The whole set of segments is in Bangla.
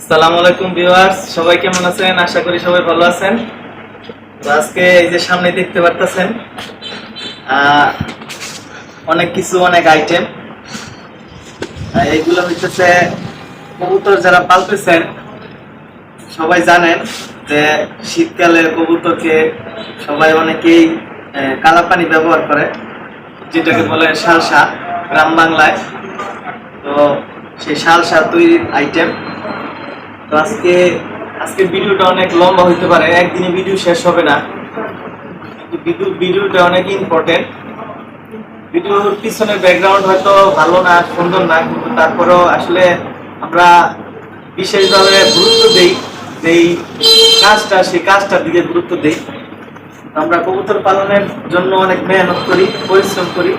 আসসালামু আলাইকুম ভিউয়ার্স, সবাই কেমন আছেন? আশা করি সবাই ভালো আছেন। আজকে এই যে সামনে দেখতে পারতেছেন অনেক কিছু, অনেক আইটেম এইগুলো হচ্ছে কবুতর যারা পালতেছেন, সবাই জানেন যে শীতকালে কবুতরকে সবাই অনেকেই কালা পানি ব্যবহার করে, যেটাকে বলে শালসা, গ্রাম বাংলায়। তো সেই শালসা তৈরির আইটেম তো আজকে আজকে ভিডিওটা অনেক লম্বা হইতে পারে, একদিনে ভিডিও শেষ হবে না। কিন্তু ভিডিও, ভিডিওটা অনেক ইম্পর্টেন্ট ভিডিওর পিছনে ব্যাকগ্রাউন্ড হয়তো ভালো না, সুন্দর না, কিন্তু তারপরেও আসলে আমরা বিশেষভাবে গুরুত্ব দেই, যেই কাজটা, সেই কাজটার দিকে গুরুত্ব দেই। আমরা কবুতর পালনের জন্য অনেক মেহনত করি, পরিশ্রম করি।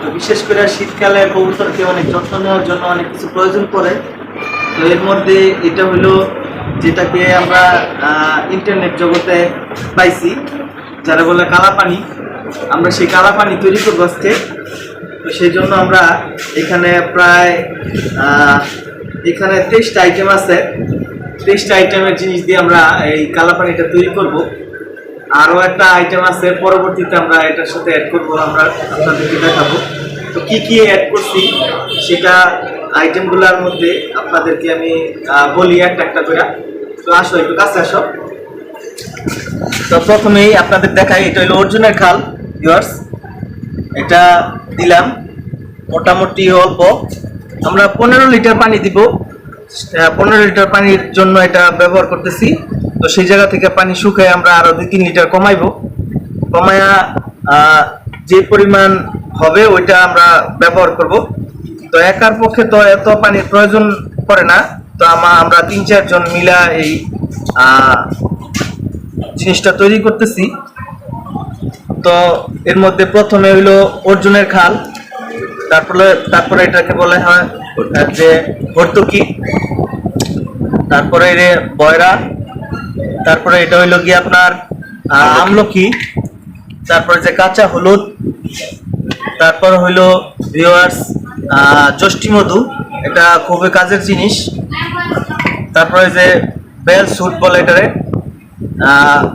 তো বিশেষ করে শীতকালে কবুতরকে অনেক যত্ন নেওয়ার জন্য অনেক কিছু প্রয়োজন পড়ে। তো এর মধ্যে এটা হলো যেটাকে আমরা ইন্টারনেট জগতে পাইছি, যারা বলে কালা পানি আমরা সেই কালা পানি তৈরি করব আজকে। তো সেই জন্য আমরা এখানে প্রায় এখানে তেইশটা আইটেম আছে। তেইশটা আইটেমের জিনিস দিয়ে আমরা এই কালা পানিটা তৈরি করব। আরও একটা আইটেম আছে, পরবর্তীতে আমরা এটার সাথে অ্যাড করব, আমরা আপনাদেরকে দেখাবো। তো কী কী অ্যাড করছি, সেটা আইটেমগুলোর মধ্যে আপনাদেরকে আমি বলি একটা একটা করে। তো আসো, একটু কাছে আসো। তো প্রথমেই আপনাদের দেখাই, এটা হলো অর্জুনের খাল ভিউয়ার্স এটা দিলাম। মোটামুটি অল্প। আমরা পনেরো লিটার পানি দিব। পনেরো লিটার পানির জন্য এটা ব্যবহার করতেছি। তো সেই জায়গা থেকে পানি শুকায় আমরা আরও দুই তিন লিটার কমাইবো। কমায়া যে পরিমাণ হবে ওইটা আমরা ব্যবহার করব। তো একার পক্ষে তো এত পানির প্রয়োজন পড়ে না। তো আমা আমরা তিন চারজন মিলা এই জিনিসটা তৈরি করতেছি। তো এর মধ্যে প্রথমে হইল অর্জুনের খাল, তারপরে তারপরে এটাকে বলে হয় যে ভর্তুকি, তারপরে বয়রা, তারপরে এটা হইল কি আপনার আমলকি, তারপরে যে কাঁচা হলুদ, তারপর হইল ভিওয়ার্স ষষ্ঠী মধু এটা খুবই কাজের জিনিস। তারপরে যে বেল স্যুট বলে এটারে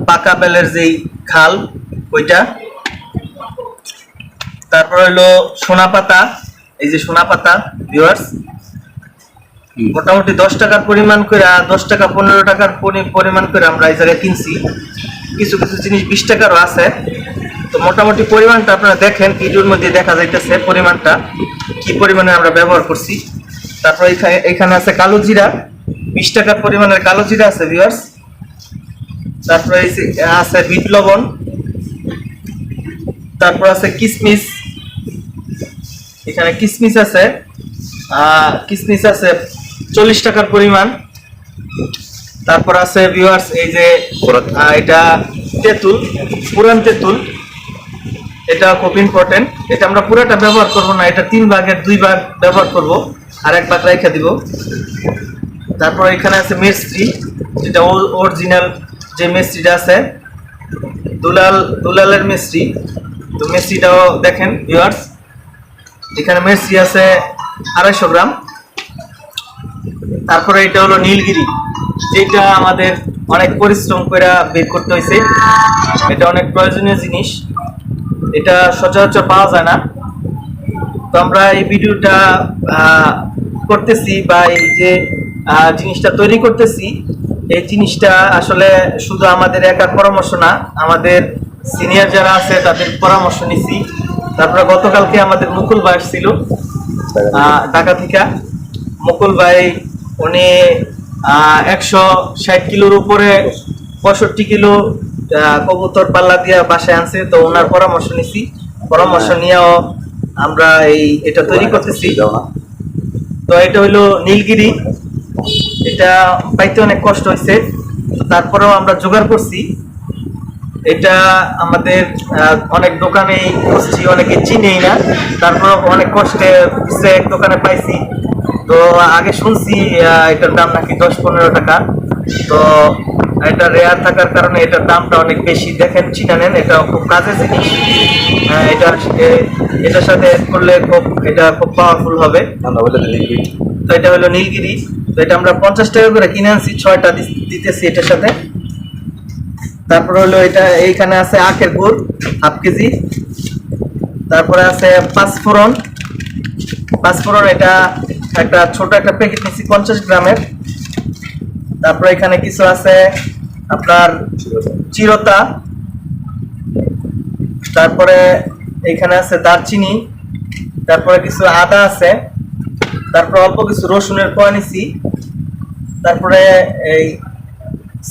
পাকা বেলের যেই খাল ওইটা। তারপর হলো সোনা পাতা এই যে সোনা পাতা ভিউয়ার্স মোটামুটি দশ টাকার পরিমাণ করে দশ টাকা পনেরো টাকার পরিমাণ করে আমরা এই জায়গায় কিনছি। কিছু কিছু জিনিস বিশ টাকারও আছে। তো মোটামুটি পরিমাণটা আপনারা দেখেন ভিডিওর মধ্যে দেখা যাইতেছে পরিমাণটা। কি পরিমাণে আমরা ব্যবহার করছি? তারপর এখানে আছে কালো জিরা। বিশ টাকার পরিমাণের কালো জিরা আছে ভিউয়ার্স তারপরে আছে বিট লবণ। তারপর আছে কিসমিস। এখানে কিসমিস আছে। কিসমিস আছে চল্লিশ টাকার পরিমাণ। তারপর আছে ভিউয়ার্স এই যে এটা তেঁতুল, পুরান তেঁতুল। এটা খুব ইম্পর্টেন্ট এটা আমরা পুরোটা ব্যবহার করব না, এটা তিন ভাগের দুই ভাগ ব্যবহার করব, আর এক ভাগ রেখে দিব। তারপর এখানে আছে মিস্ত্রি যেটা অরিজিনাল যে মিস্ত্রিটা আছে, দুলাল দুলালের মিস্ত্রি তো মিস্ত্রিটাও দেখেন ভিউয়ার্স এখানে মেসি আছে আড়াইশো গ্রাম। তারপরে এটা হলো নীলগিরি। যেটা আমাদের অনেক পরিশ্রম করে বের করতে হয়েছে এটা অনেক প্রয়োজনীয় জিনিস। এটা সচরাচর পাওয়া যায় না। তো আমরা এই ভিডিওটা করতেছি বা এই যে জিনিসটা তৈরি করতেছি, এই জিনিসটা আসলে শুধু আমাদের একার পরামর্শ না, আমাদের সিনিয়র যারা আছে তাদের পরামর্শ নিছি। তারপরে গতকালকে আমাদের মুকুল ভাই ছিল ঢাকা থেকে। মুকুল ভাই, উনি একশো ষাট কিলোর উপরে, পঁয়ষট্টি কিলো কবুতর পাল্লা দিয়া বাসায় আনছে তো ওনার পরামর্শ নিছি। পরামর্শ নিয়েও আমরা এই এটা তৈরি করতেছি। তো এটা হইল নীলগিরি। এটা পাইতে অনেক কষ্ট হয়েছে। তারপরেও আমরা জোগাড় করছি। এটা আমাদের অনেক দোকানে খুঁজছি অনেকে চিনেই না। তারপর অনেক কষ্টে এক দোকানে পাইছি। তো আগে শুনছি এটার দাম নাকি দশ পনেরো টাকা। তো এটা রেয়ার থাকার কারণে এটার দামটা অনেক বেশি। দেখেন চিনা নেন এটা খুব কাজের জিনিস। হ্যাঁ, এটা এটার সাথে অ্যাড করলে খুব এটা খুব পাওয়ারফুল হবে। তো এটা হলো নীলগিরি। তো এটা আমরা পঞ্চাশ টাকা করে কিনে আনছি ছয়টা দিতেছি এটার সাথে। তারপরে হলো এটা এইখানে আছে আখের গুড় হাফ কেজি। তারপরে আছে পাঁচফোড়ন পাঁচফোড়ন এটা একটা ছোট একটা প্যাকেট নিচ্ছি পঞ্চাশ গ্রামের। তারপরে এখানে কিছু আছে আপনার চিরতা, তারপরে এখানে আছে দারচিনি, তারপরে কিছু আদা আছে, তারপরে অল্প কিছু রসুনের কোয়া তারপরে এই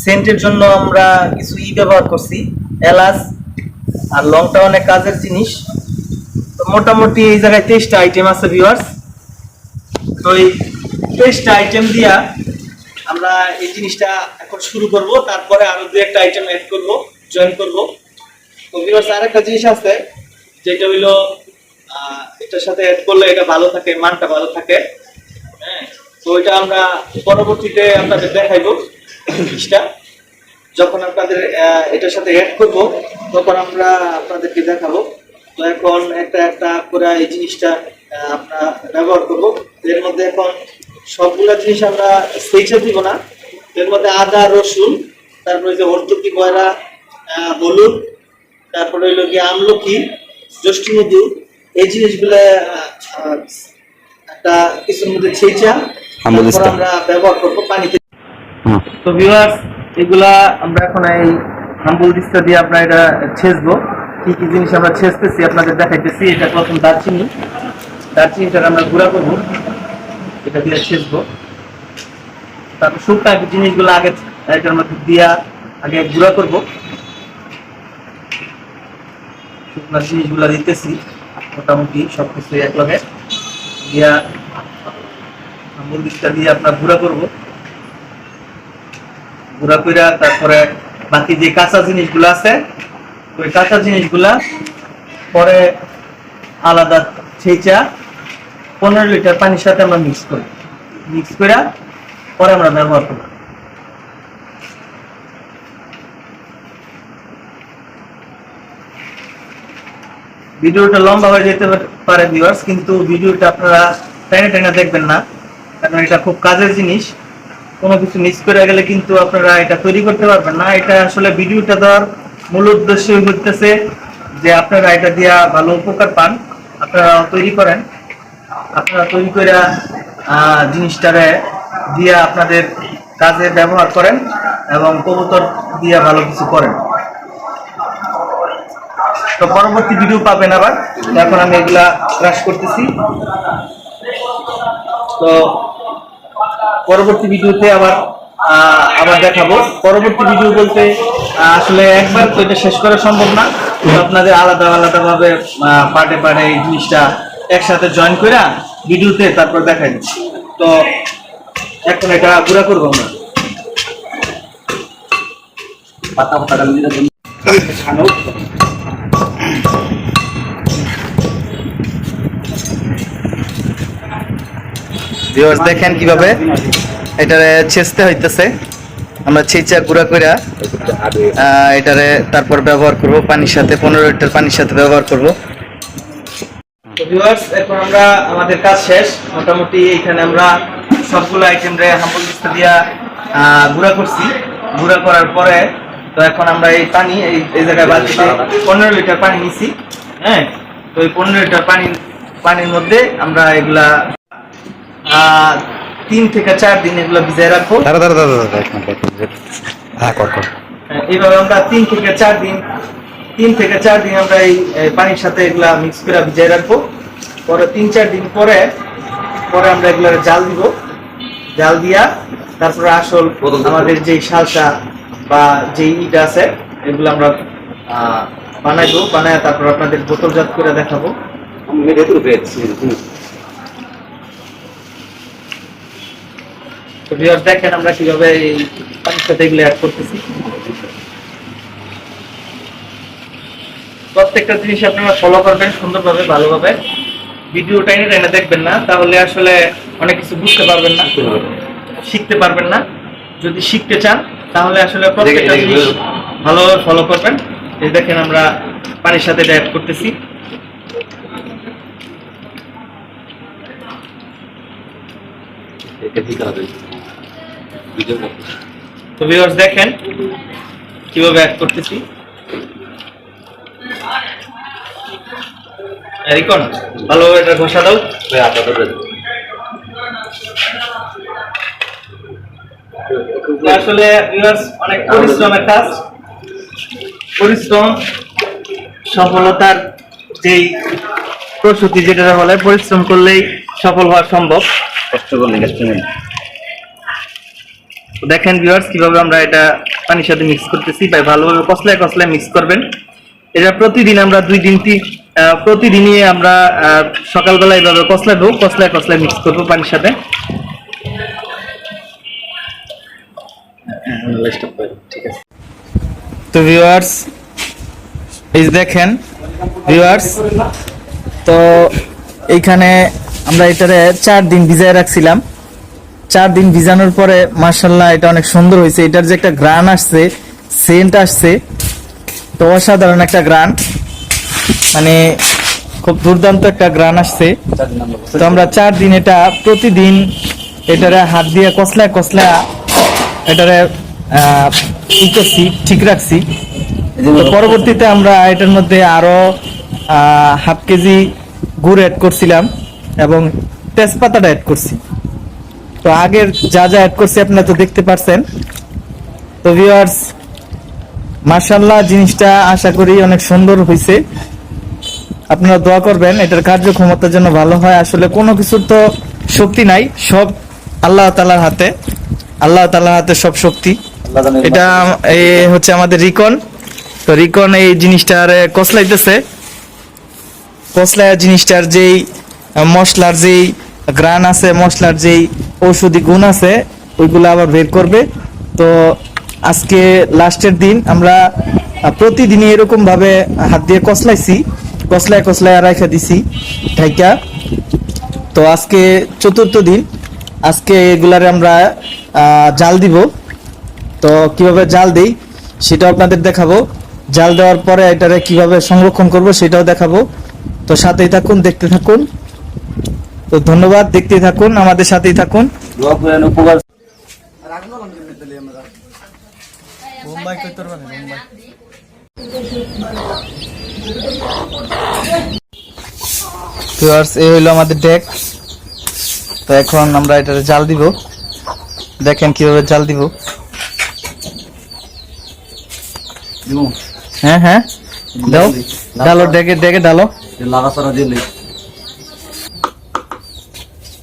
সেন্টের জন্য আমরা কিছু ই ব্যবহার করছি, এলাচ আর লংটা অনেক কাজের জিনিস। তো মোটামুটি এই জায়গায় তেইশটা আইটেম আছে ভিউয়ার্স তো এই তেইশটা আইটেম দিয়া আমরা এই জিনিসটা এখন শুরু করব, তারপরে আরও দু একটা আইটেম অ্যাড করব জয়েন করব। তো ভিউয়ার্স আরেকটা জিনিস আছে, যেটা হইল এটার সাথে অ্যাড করলে এটা ভালো থাকে, মানটা ভালো থাকে। হ্যাঁ তো এটা আমরা পরবর্তীতে আপনাদের দেখাইবো জিনিসটা। যখন আপনাদের এটার সাথে অ্যাড করব, তখন আমরা আপনাদেরকে দেখাবো। তো এখন একটা একটা করে এই জিনিসটা আমরা ব্যবহার করব। এর মধ্যে এখন সবগুলা জিনিস আমরা সেইটা দিব না। এর মধ্যে আদা রসুন তারপরে যে হরতুকি ময়রা আহ, হলুদ তারপরে হইল গিয়ে আমলকি জ্যৈষ্ঠী মধু এই জিনিসগুলো একটা কিছুর মধ্যে ছেঁচা। আমরা ব্যবহার করব পানিতে। তো ভিউয়ার্স এগুলা আমরা এখন এই হাম্বুল দিস্তা দিয়ে আমরা এটা ছেঁচবো। কি কি জিনিস আমরা ছেঁচতেছি আপনাদের দেখাইতেছি। এটা প্রথম দারচিনি। দারচিনিটা আমরা গুঁড়া করব। এটা দিয়ে ছেঁচবো তারপর শুকনা জিনিসগুলো আগে এটার মধ্যে দিয়া আগে গুঁড়া করব। শুকনা জিনিসগুলো দিতেছি, মোটামুটি সবকিছু এক লগে দিয়া দিস্তা দিয়ে আপনার গুঁড়া করব। গুঁড়া কইরা তারপরে বাকি যে কাঁচা জিনিসগুলো আছে, ওই কাঁচা জিনিসগুলা পরে আলাদা ছেঁচা পনেরো লিটার পানির সাথে আমরা মিক্স করি। মিক্স করে পরে আমরা ব্যবহার করি ভিডিওটা লম্বা হয়ে যেতে পারে ভিউয়ার্স কিন্তু ভিডিওটা আপনারা টেনে টেনে দেখবেন না, কারণ এটা খুব কাজের জিনিস। কোনো কিছু মিস করে গেলে কিন্তু আপনারা এটা তৈরি করতে পারবেন না। এটা আসলে ভিডিওটা দেওয়ার মূল উদ্দেশ্য হইতেছে যে আপনারা এটা দিয়া ভালো উপকার পান আপনারা তৈরি করেন। আপনারা তৈরি করে জিনিসটারে দিয়া আপনাদের কাজে ব্যবহার করেন এবং কবুতর দিয়া ভালো কিছু করেন। তো পরবর্তী ভিডিও পাবেন আবার। এখন আমি এগুলা ক্রাশ করতেছি। তো পরবর্তী ভিডিওতে আবার আবার দেখাবো। পরবর্তী ভিডিও বলতে আসলে একবার তো এটা শেষ করা সম্ভব না। আপনাদের আলাদা আলাদাভাবে পার্টে পার্টে এই জিনিসটা একসাথে জয়েন করে ভিডিওতে তারপর দেখাই তো এখন এটা গুঁড়া করব আমরা। দেখেন কীভাবে এটারে ছেঁচতে হইতেছে। আমরা ছেঁচা গুঁড়া কইরা এটারে তারপর ব্যবহার করব। পানির সাথে, পনেরো লিটার পানির সাথে ব্যবহার করব। ভিউয়ার্স এখন আমরা আমাদের কাজ শেষ। মোটামুটি এখানে আমরা সবগুলো আইটেম রে হাম্বল দিস্তা দিয়া গুঁড়া করছি। গুঁড়া করার পরে তো এখন আমরা এই পানি এই এই জায়গায় বালতিতে পনেরো লিটার পানি নিছি হ্যাঁ? তো এই পনেরো লিটার পানি পানির মধ্যে আমরা এগুলা তিন থেকে চার দিন এগুলো ভিজায় রাখব। এইভাবে আমরা তিন থেকে চার দিন তিন থেকে চার দিন আমরা এই পানির সাথে এগুলা মিক্স করে ভিজাই রাখব। পরে তিন চার দিন পরে পরে আমরা এগুলো জাল দিব। জাল দিয়া তারপরে আসল আমাদের যে সালসা বা যে ইটা আছে এগুলো আমরা বানাইবো। বানায় তারপর আপনাদের বোতলজাত করে দেখাবো। দেখেন আমরা কীভাবে এই পানির সাথে এগুলো অ্যাড করতেছি। প্রত্যেকটা জিনিস আপনারা ফলো করবেন সুন্দরভাবে ভালোভাবে। ভিডিওটা এনে টেনে দেখবেন না তাহলে আসলে অনেক কিছু বুঝতে পারবেন না শিখতে পারবেন না। যদি শিখতে চান তাহলে আসলে প্রত্যেকটা জিনিস ভালো ফলো করবেন। এই দেখেন আমরা পানির সাথে এটা অ্যাড করতেছি তো ভিউয়ার্স দেখেন কীভাবে অ্যাড করতেছি। রিকন ভালোভাবে এটা ঘষা দাও। আসলে ভিউয়ার্স অনেক পরিশ্রমের কাজ পরিশ্রম সফলতার যেই প্রসূতি যেটা বলে পরিশ্রম করলেই সফল হওয়া সম্ভব। কষ্ট করলে গেছে তো দেখেন ভিউয়ার্স কীভাবে আমরা এটা পানির সাথে মিক্স করতেছি। ভাই ভালোভাবে কসলায় কসলায় মিক্স করবেন। এটা প্রতিদিন আমরা দুই দিন তিন প্রতিদিনই আমরা আহ, সকালবেলা এইভাবে কসলাবো কসলায় কসলায় মিক্স করব পানির সাথে। তো ভিউয়ার্স এই দেখেন ভিউয়ার্স তো এইখানে আমরা এটারে চার দিন ভিজায় রাখছিলাম। চার দিন ভিজানোর পরে মার্শাল্লাহ এটা অনেক সুন্দর হয়েছে। এটার যে একটা গ্রান আসছে সেন্ট আসছে তো অসাধারণ একটা গ্রান। মানে খুব দুর্দান্ত একটা গ্রান আসছে। তো আমরা চার দিন এটা প্রতিদিন এটারে হাত দিয়ে কসলা কসলা এটারে আহ, ই করছি ঠিক রাখছি। পরবর্তীতে আমরা এটার মধ্যে আরও হাফ কেজি গুড় অ্যাড করছিলাম এবং তেজপাতাটা অ্যাড করছি। তো আগের যা যা অ্যাড করছি আপনারা তো দেখতে পারছেন। তো ভিউয়ার্স মার্শাল্লাহ জিনিসটা আশা করি অনেক সুন্দর হয়েছে আপনারা দোয়া করবেন এটার কার্যক্ষমতার জন্য ভালো হয়। আসলে কোনো কিছুর তো শক্তি নাই সব আল্লাহ তালার হাতে। আল্লাহ তালার হাতে সব শক্তি। এটা এই হচ্ছে আমাদের রিকন। তো রিকন এই জিনিসটার কসলাইতেছে। কসলায় জিনিসটার যেই মশলার যেই গ্রান আছে মশলার যেই ঔষধি গুণ আছে ওইগুলো আবার বের করবে। তো আজকে লাস্টের দিন আমরা প্রতিদিনই এরকম ভাবে হাত দিয়ে কসলাইছি। কসলায় কসলায় রাখা দিছি ঠাইকা তো আজকে চতুর্থ দিন, আজকে এগুলারে আমরা জাল দিব। তো কীভাবে জাল দেই, সেটাও আপনাদের দেখাবো। জাল দেওয়ার পরে এটারে কীভাবে সংরক্ষণ করব, সেটাও দেখাবো। তো সাথেই থাকুন, দেখতে থাকুন। তো ধন্যবাদ দেখতে থাকুন, আমাদের সাথেই থাকুন। ভিউয়ার্স এই হলো আমাদের ডেক তো এখন আমরা এটারে জাল দিব। দেখেন কীভাবে জাল দিব। হ্যাঁ হ্যাঁ। দাও। ডালো ডেকে ডেকে ডালো। লাগাছাড়া দিলে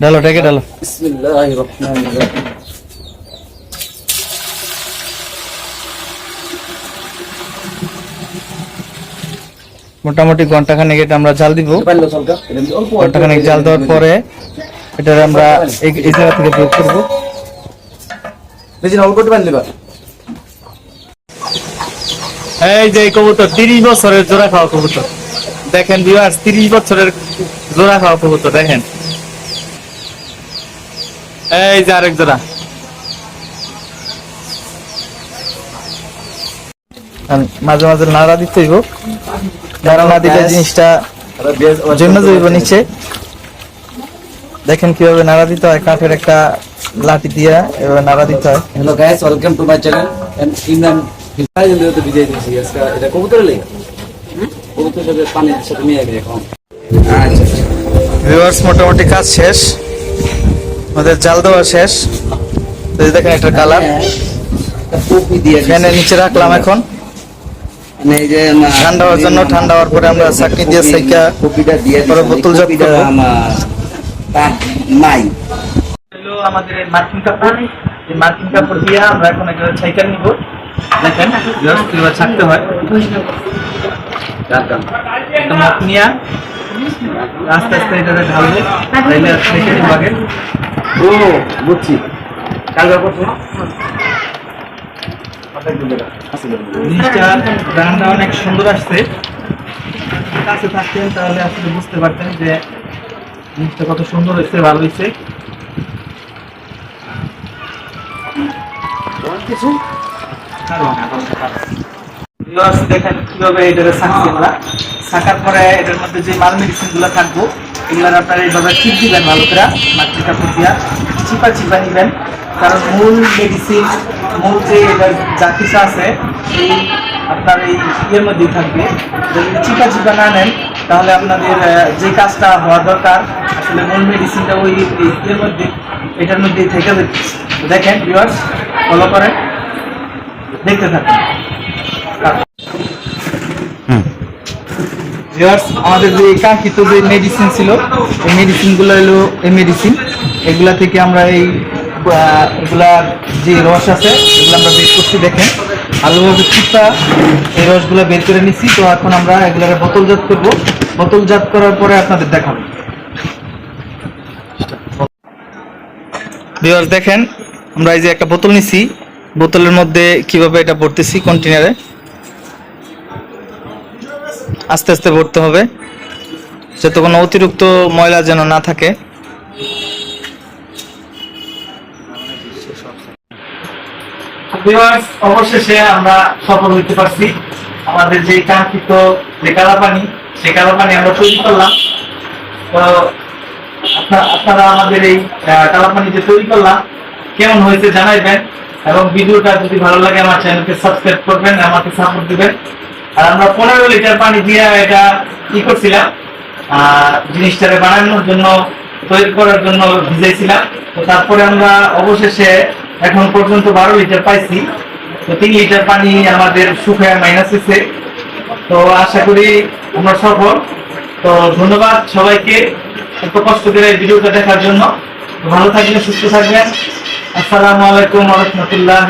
ডালো ডেকে ডালো। বিসমিল্লাহির রহমানির রহিম। মোটামুটি ঘন্টাখানেক এটা আমরা জাল দিব। ঘন্টাখানেক জাল দেওয়ার পরে এটা আমরা এই জায়গা থেকে বের করব। এই যে কবুতর তিরিশ বছরের জোড়া খাওয়া কবুতর। দেখেন বিভাস তিরিশ বছরের জোড়া খাওয়া কবুতর দেখেন। এই যে আরেক জোড়া। মাঝে মাঝে নাড়া দিতে হইব না দিলে জিনিসটা জন্য যাইব নিচে দেখেন কীভাবে নাড়া দিতে হয় কাঠের একটা লাঠি দিয়া এভাবে নাড়া দিতে হয়। Hello guys welcome to my channel and Imran হিসাই জন্য তো বিজয় দিছি আজকে এটা কবুতর লেগে? কবুতর সাথে পানির সাথে নিয়ে গেছে এখন আচ্ছা ভিউয়ার্স মোটামুটি কাজ শেষ। আমাদের জাল দেওয়া শেষ। তো দেখেন একটা কালার। কপি দিয়ে ফ্যানের নিচে রাখলাম এখন। ঠান্ডা হওয়ার জন্য ঠান্ডা হওয়ার পরে আমরা চাটনি দিয়ে দিয়ে পরে। বোতলজাত করব। আমার নাই। আমাদের মার্কিন কাপড়। এই মার্কিন কাপড় দিয়ে আমরা এখন একটা ছাইকার নিব। দেখেন ভিউয়ার্স কীভাবে ছাকতে হয়। একটা মগ নিয়ে আস্তে আস্তে এটাতে ঢালবো। তাইলে ছেঁকে নিব আগে। ও বুঝছি। কাল করছ জিনিসটা অনেক সুন্দর আসছে। কাছে থাকতেন তাহলে আসলে বুঝতে পারতেন যে জিনিসটা কত সুন্দর হয়েছে, ভালো হয়েছে। দেখেন কীভাবে এটাকে ছাকছি আমরা। পরে এটার মধ্যে যে মাল মেডিসিনগুলো থাকব, এগুলার আপনারা এইভাবে চিপ দিবেন ভালো করে, মাটির কাপড় দিয়া। চিপা চিপা নিবেন। কারণ মূল মেডিসিন মূল যে এটার যা কিছু আছে আপনার এই ইয়ের মধ্যেই থাকবে। যদি চিপা চিপা না নেন তাহলে আপনাদের যে কাজটা হওয়া দরকার আসলে মূল মেডিসিনটা ওই ইয়ের মধ্যে এটার মধ্যে থেকে দেখেন ভিউয়ার্স ফলো করেন। দেখতে থাকুন। ভিউয়ার্স আমাদের যে কাঙ্ক্ষিত যে মেডিসিন ছিল এই মেডিসিনগুলো হলো এই মেডিসিন এগুলা থেকে আমরা এই এগুলার যে রস আছে, এগুলো আমরা বের করছি, দেখেন। ভালোভাবে চিপা এই রসগুলো বের করে নিচ্ছি তো এখন আমরা এগুলার বোতলজাত করব। বোতলজাত করার পরে আপনাদের দেখাবো। দেখেন, আমরা এই যে একটা বোতল নিছি। বোতলের মধ্যে কীভাবে এটা ভরতেছি কন্টেনারে আস্তে আস্তে ভরতে হবে। যাতে কোনো অতিরিক্ত ময়লা যেন না থাকে। অবশেষে আমরা সফল হইতে পারছি। আমাদের যে কাঙ্ক্ষিত যে কালাপানি সেই কালাপানি আমরা তৈরি করলাম। তো আপনারা আমাদের এই কালাপানি যে তৈরি করলাম, কেমন হয়েছে জানাইবেন এবং ভিডিওটা যদি ভালো লাগে আমার চ্যানেলকে সাবস্ক্রাইব করবেন, আমাকে সাপোর্ট দিবেন। আর আমরা পনেরো লিটার পানি দিয়ে এটা কি করছিলাম জিনিসটাকে বানানোর জন্য, তৈরি করার জন্য ভিজাইছিলাম। তো তারপরে আমরা অবশেষে এখন পর্যন্ত বারো লিটার পাইছি। তো তিন লিটার পানি আমাদের সুখে মাইনাস হয়েছে তো আশা করি আমরা সফল। তো ধন্যবাদ সবাইকে এত কষ্ট করে ভিডিওটা দেখার জন্য। ভালো থাকবেন, সুস্থ থাকবেন। আসসালামু আলাইকুম রহমতুল্লাহ